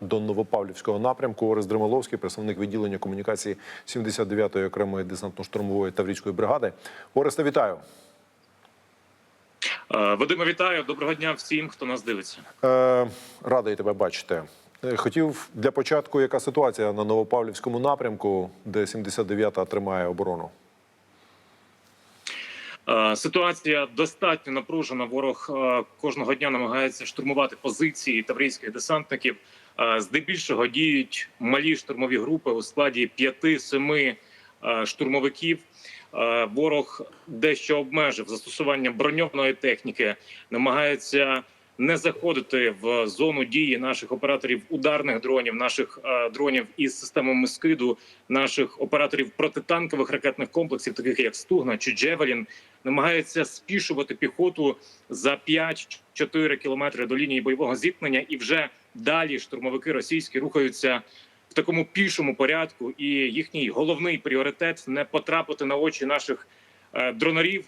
До Новопавлівського напрямку Орес Дремоловський, представник відділення комунікації 79-ї окремої десантно-штурмової таврійської бригади. Ореста, вітаю. Е, Вадиме, вітаю. Доброго дня всім, хто нас дивиться. Е, радий тебе бачити. Е, Хотів для початку, яка ситуація на Новопавлівському напрямку, де 79-та тримає оборону. Ситуація достатньо напружена. Ворог кожного дня намагається штурмувати позиції таврійських десантників. Здебільшого діють малі штурмові групи у складі 5-7 е, штурмовиків. Ворог дещо обмежив застосування броньованої техніки, намагається не заходити в зону дії наших операторів ударних дронів, наших дронів із системами скиду, наших операторів протитанкових ракетних комплексів, таких як Стугна чи Джевелін, намагається спішувати піхоту за 5-4 кілометри до лінії бойового зіткнення, і вже далі штурмовики російські рухаються в такому пішому порядку. І їхній головний пріоритет не потрапити на очі наших е, дронарів.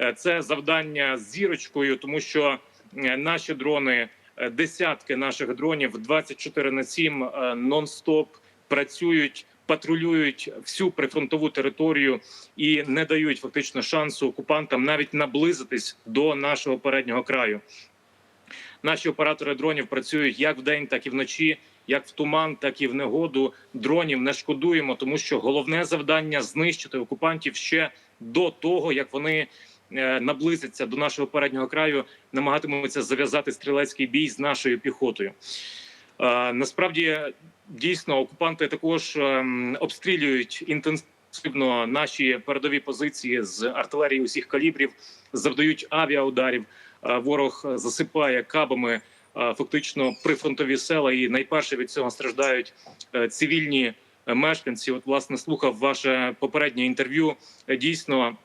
Е, Це завдання з зірочкою, тому що е, наші дрони, десятки наших дронів 24 на 7 е, нон-стоп працюють, патрулюють всю прифронтову територію і не дають фактично шансу окупантам навіть наблизитись до нашого переднього краю. Наші оператори дронів працюють як вдень, так і вночі, як в туман, так і в негоду. Дронів не шкодуємо, тому що головне завдання знищити окупантів ще до того, як вони е, наблизяться до нашого переднього краю, намагатимуться зав'язати стрілецький бій з нашою піхотою. Е, Насправді дійсно окупанти також ем, обстрілюють інтенсивно наші передові позиції з артилерії усіх калібрів, завдають авіаударів. Е, Ворог засипає кабами е, фактично прифронтові села, і найперше від цього страждають е, цивільні мешканці. От власне слухав ваше попереднє інтерв'ю. Дійсно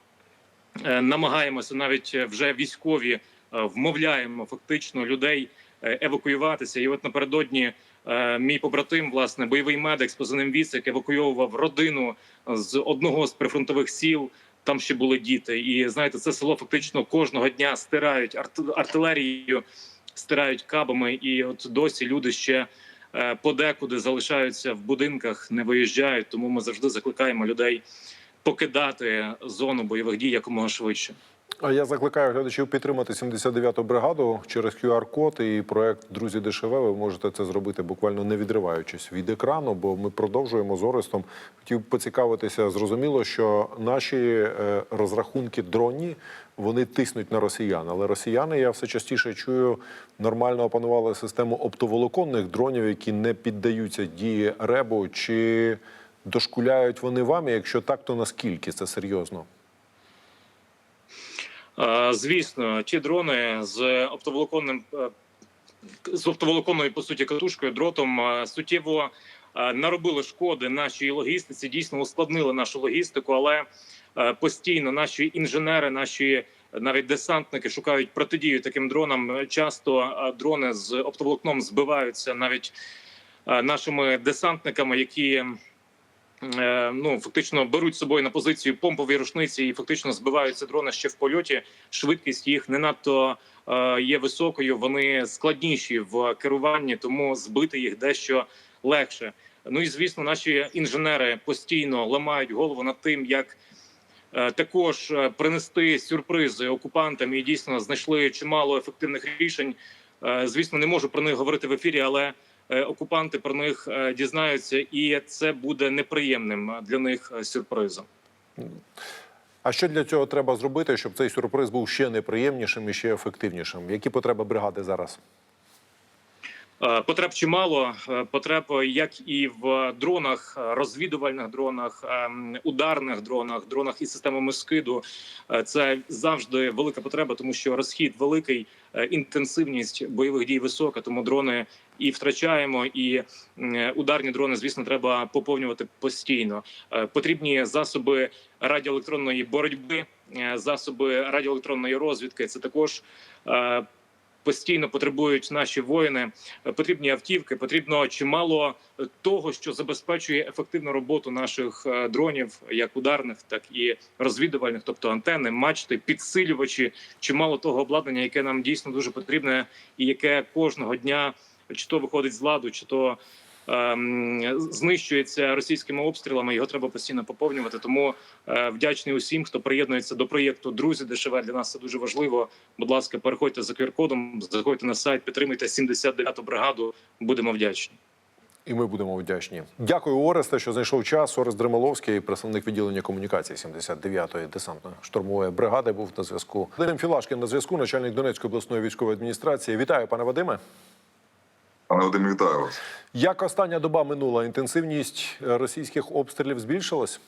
намагаємося навіть вже військові вмовляємо фактично людей евакуюватися. І от напередодні мій побратим, власне, бойовий медик з позивним Вісик, евакуйовував родину з одного з прифронтових сіл. Там ще були діти, і знаєте, це село фактично кожного дня стирають арт- артилерією, стирають кабами, і от досі люди ще е, подекуди залишаються в будинках, не виїжджають. Тому ми завжди закликаємо людей покидати зону бойових дій якомога швидше. А я закликаю глядачів підтримати 79-ту бригаду через QR-код і проект Друзі ДШВ. Ви можете це зробити буквально не відриваючись від екрану, бо ми продовжуємо з Орестом. Хотів поцікавитися. Зрозуміло, що наші е, розрахунки дронні вони тиснуть на росіян. Але росіяни, я все частіше чую, нормально опанували систему оптоволоконних дронів, які не піддаються дії ребу. Чи дошкуляють вони вам? Якщо так, то наскільки це серйозно? Е, Звісно, ті дрони з оптоволоконним е, з оптоволоконною по суті катушкою дротом е, суттєво наробили шкоди нашій логістиці. Дійсно ускладнили нашу логістику, але постійно наші інженери, наші навіть десантники шукають протидію таким дронам. Часто дрони з оптоволокном збиваються навіть нашими десантниками, які ну фактично беруть з собою на позицію помпові рушниці і фактично збиваються дрони ще в польоті. Швидкість їх не надто е, є високою. Вони складніші в керуванні, тому збити їх дещо легше. Ну і звісно, наші інженери постійно ламають голову над тим, як е, також е, принести сюрпризи окупантам і дійсно знайшли чимало ефективних рішень. Е, Звісно, не можу про них говорити в ефірі, але е, окупанти про них е, дізнаються, і це буде неприємним для них е, сюрпризом. А що для цього треба зробити, щоб цей сюрприз був ще неприємнішим і ще ефективнішим? Які потреби бригади зараз? Е, Потреб чимало. Е, Потреб як і в дронах, е, розвідувальних дронах, ударних дронах, дронах із системами скиду. Це завжди велика потреба, тому що розхід великий, інтенсивність бойових дій висока. Тому дрони і втрачаємо, і ударні дрони, звісно, треба поповнювати постійно. Потрібні засоби радіоелектронної боротьби, засоби радіоелектронної розвідки. Це також. Постійно потребують наші воїни. Е, Потрібні автівки, потрібно чимало е, того, що забезпечує ефективну роботу наших е, дронів, як ударних, так і розвідувальних, тобто антени, мачти, підсилювачі, чимало того обладнання, яке нам дійсно дуже потрібне, і яке кожного дня чи то виходить з ладу, чи то знищується російськими обстрілами. Його треба постійно поповнювати. Тому е, вдячний усім, хто приєднується до проєкту Друзі ДШВ. Для нас це дуже важливо. Будь ласка, переходьте за QR-кодом, заходьте на сайт, підтримуйте 79-ту бригаду. Будемо вдячні. І ми будемо вдячні. Дякую, Оресте, що знайшов час. Орест Дремоловський, представник відділення комунікації 79-ї десантно-штурмової бригади, був на зв'язку. Вадим Філашкін на зв'язку, начальник Донецької обласної військової адміністрації. Вітаю, пане Вадиме. Пане Вадим, вітаю вас. Як остання доба минула? Інтенсивність е, російських обстрілів збільшилась?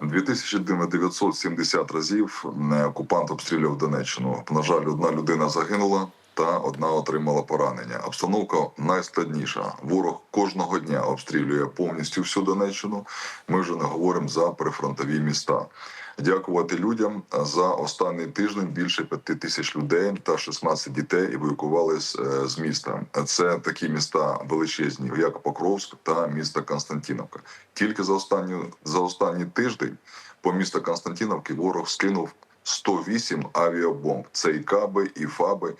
2970 разів е, окупант обстрілював Донеччину. На жаль, одна людина загинула та одна отримала поранення. Обстановка найскладніша. Ворог кожного дня обстрілює повністю всю Донеччину. Ми вже не говоримо за прифронтові міста. Дякувати людям за останній тиждень. Більше п'яти тисяч людей та 16 дітей евакуювали з, е, з міста. Це такі міста величезні, як Покровськ та місто Константіновка. Тільки за останню за останній тиждень по місту Константіновки ворог скинув 108 авіабомб. Це і каби, і фаби.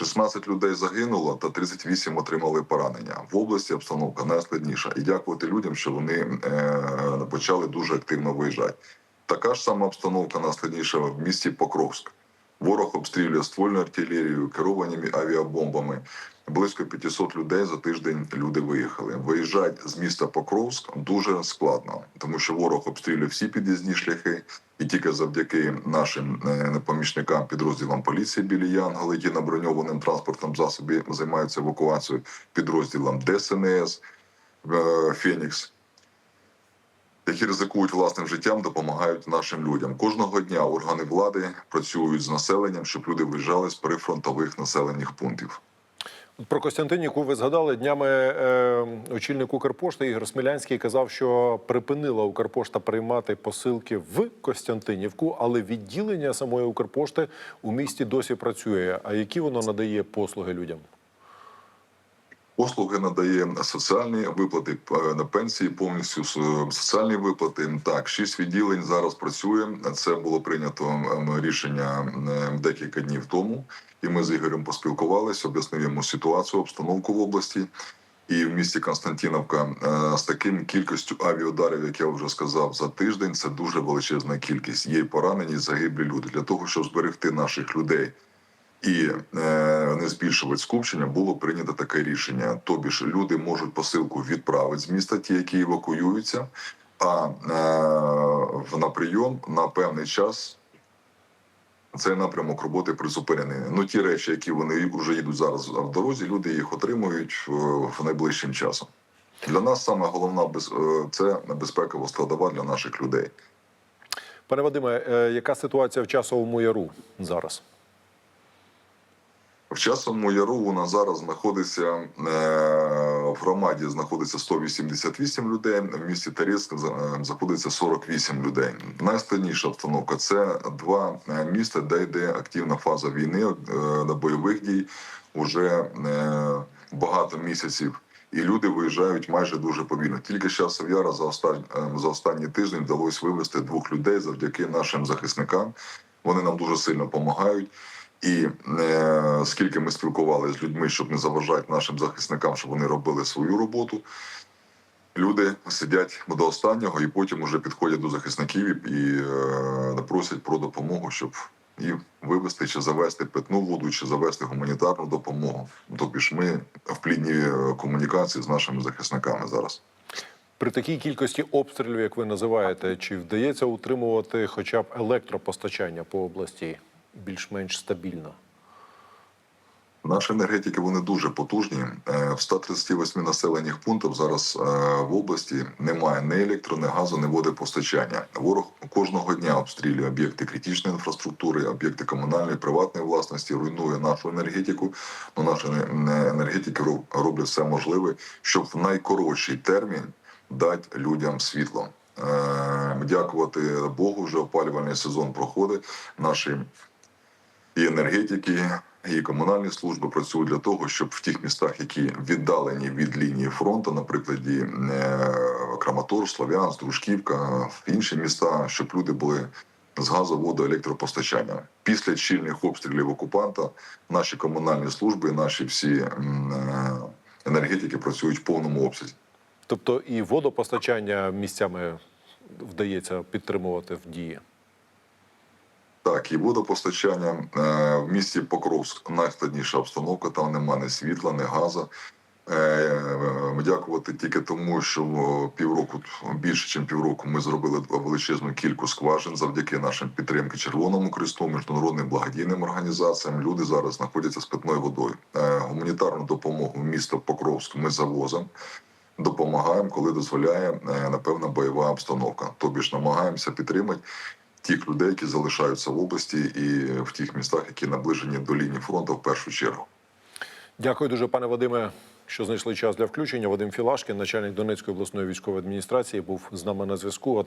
16 людей загинуло та 38 отримали поранення. В області обстановка найскладніша. І дякувати людям, що вони е, почали дуже активно виїжджати. Така ж сама обстановка найскладніша в місті Покровськ. Ворог обстрілює ствольною артилерією, керованими авіабомбами. Близько 500 людей за тиждень люди виїхали. Виїжджати з міста Покровськ дуже складно, тому що ворог обстрілює всі під'їзні шляхи, і тільки завдяки нашим е, помічникам підрозділам поліції білі Янголи, які на броньованим транспортному засобі займаються евакуацією, підрозділам ДСНС е, Фенікс які ризикують власним життям, допомагають нашим людям. Кожного дня органи влади працюють з населенням, щоб люди виїжджали з прифронтових населених пунктів. Про Костянтинівку ви згадали днями е, очільник Укрпошти Ігор Смілянський казав, що припинила Укрпошта приймати посилки в Костянтинівку, але відділення самої Укрпошти у місті досі працює. А які воно надає послуги людям? Послуги надає соціальні виплати е, на пенсії, повністю соціальні виплати. Так, шість відділень зараз працює. Це було прийнято ем, рішення е, декілька днів тому, і ми з Ігорем поспілкувалися, об'яснив йому ситуацію, обстановку в області. І в місті Константіновка е, з таким кількістю авіаударів, як я вже сказав, за тиждень це дуже величезна кількість. Є поранені, загиблі люди для того, щоб зберегти наших людей і е, не збільшувати скупчення, було прийнято таке рішення. Тобі ж люди можуть посилку відправити з міста, ті, які евакуюються, а е, на прийом на певний час. Цей напрямок роботи призупинений. Ну ті речі, які вони вже їдуть зараз в дорозі, люди їх отримують е, в найближчим часом. Для нас саме головна без е, це безпекова складова для наших людей. Пане Вадиме, е, яка ситуація в часовому яру зараз? В часовому яру у нас зараз знаходиться е, в громаді знаходиться 188 людей. В місті Тарецьк е, знаходиться 48 людей. Найскладніша обстановка це два е, міста, де йде активна фаза війни е, на бойових дій уже е, багато місяців. І люди виїжджають майже дуже повільно. Тільки з часов яра за останні, за останній тиждень вдалося вивезти двох людей завдяки нашим захисникам. Вони нам дуже сильно допомагають. І е, скільки ми спілкувалися з людьми, щоб не заважати нашим захисникам, щоб вони робили свою роботу. Люди сидять до останнього і потім уже підходять до захисників і е, просять про допомогу, щоб їм вивезти чи завести питну воду, чи завести гуманітарну допомогу. Тобто ж ми в плідній е, комунікації з нашими захисниками зараз. При такій кількості обстрілів, як ви називаєте, чи вдається утримувати хоча б електропостачання по області більш-менш стабільно? Наші енергетики вони дуже потужні. Е, В 138 населених пунктах зараз е, в області немає ні електро, ні газу, ні водопостачання. Ворог кожного дня обстрілює об'єкти критичної інфраструктури, об'єкти комунальної приватної власності, руйнує нашу енергетику. Ну, наші не- енергетики роб- роблять все можливе, щоб в найкоротший термін дати людям світло. Е, Дякувати Богу, вже опалювальний сезон проходить. Наші і енергетики, і комунальні служби працюють для того, щоб в тих містах, які віддалені від лінії фронту, наприклад, е, Краматорськ, Слов'янськ, Дружківка, інші міста, щоб люди були з газу, воду, електропостачанням. Після чільних обстрілів окупанта наші комунальні служби, наші всі е, енергетики працюють в повному обсязі. Тобто і водопостачання місцями вдається підтримувати в дії. Так, і водопостачання Е, в місті Покровськ найскладніша обстановка. Там нема ні світла, ні газу. Е, е, Дякувати тільки тому, що півроку більше, ніж півроку, ми зробили величезну кількість скважин завдяки нашим підтримки Червоному Христу, міжнародним благодійним організаціям. Люди зараз знаходяться з питною водою. Гуманітарну допомогу в місто Покровськ ми завозимо. Допомагаємо, коли дозволяє напевно бойова обстановка. Тобі ж намагаємося підтримати тих людей, які залишаються в області і в тих містах, які наближені до лінії фронту в першу чергу. Дякую дуже, пане Вадиме, що знайшли час для включення. Вадим Філашкін, начальник Донецької обласної військової адміністрації, був з нами на зв'язку.